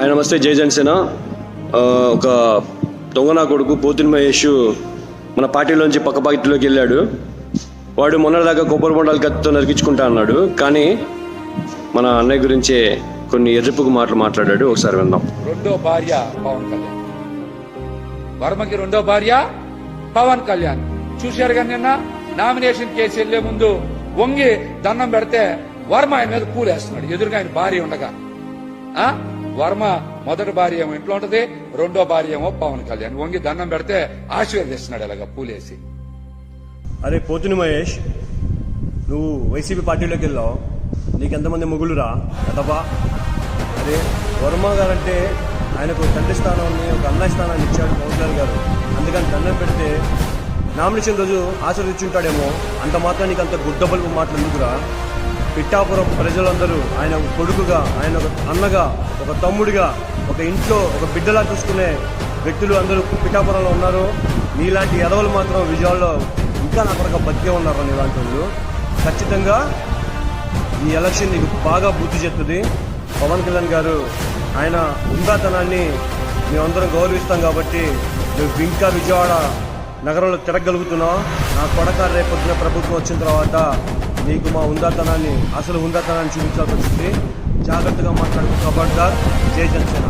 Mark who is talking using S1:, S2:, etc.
S1: ఆయన నమస్తే జై జనసేన. ఒక దొంగ నా కొడుకు పోతిన మహేష్ మన పార్టీలోంచి పక్క పార్టీలోకి వెళ్ళాడు. వాడు మొన్నటిదాకా కొబ్బరి బొండాలు కత్తితో నరికించుకుంటా అన్నాడు. కానీ మన అన్నయ్య గురించే కొన్ని ఎర్రిపుకు మాటలు మాట్లాడాడు. ఒకసారి విందాం.
S2: రెండో భార్య పవన్ కళ్యాణ్. వర్మకి రెండో భార్య పవన్ కళ్యాణ్. చూశారు కానీ నిన్న నామినేషన్ కేసు వెళ్ళే ముందు వంగి దండం పెడితే వర్మ ఆయన మీద పూలేస్తున్నాడు ఎదురుగా ఆయన భార్య ఉండగా. వర్మ మొదటి భార్య ఏమో ఇంట్లో ఉంటది రెండో భార్య ఏమో పవన్ కళ్యాణ్. వంగి దండం పెడితే ఆశీర్వదిస్తున్నాడు అలాగ పూలేసి.
S1: అరే పోతుని మహేష్ నువ్వు వైసీపీ పార్టీలోకి వెళ్ళావు. నీకు ఎంతమంది మొగులురా కదపా అరే వర్మ గారు అంటే ఆయనకు తండ్రి స్థానాన్ని ఒక అన్నయ్య స్థానాన్ని ఇచ్చాడు పవన్ కళ్యాణ్ గారు. అందుకని దండం పెడితే నామినేషన్ రోజు ఆశీర్వదించుంటాడేమో అంత మాత్రం నీకు అంత గుడ్డబల్పు మాటలు ఎందుకురా? పిట్టాపురం ప్రజలందరూ ఆయన ఒక కొడుకుగా ఆయన ఒక అన్నగా ఒక తమ్ముడిగా ఒక ఇంట్లో ఒక బిడ్డలా చూసుకునే వ్యక్తులు అందరూ పిఠాపురంలో ఉన్నారు. నీలాంటి ఎదవలు మాత్రం విజయాల్లో ఇంకా నా కొరకు బతికే ఉన్నారు నీలాంటి వాళ్ళు. ఖచ్చితంగా ఈ ఎలక్షన్ నీకు బాగా బుద్ధి చెప్తుంది. పవన్ కళ్యాణ్ గారు ఆయన ఉందాతనాన్ని మేమందరం గౌరవిస్తాం కాబట్టి నువ్వు ఇంకా విజయవాడ నగరంలో తిరగలుగుతున్నావు నా కొడక రేపొద్దున ప్రభుత్వం వచ్చిన తర్వాత నీకు మా ఉందాతనాన్ని అసలు ఉందాతనాన్ని చూపించాల్సి వచ్చింది. జాగ్రత్తగా మాట్లాడుతూ కబడ్దార్ జై జనసేన.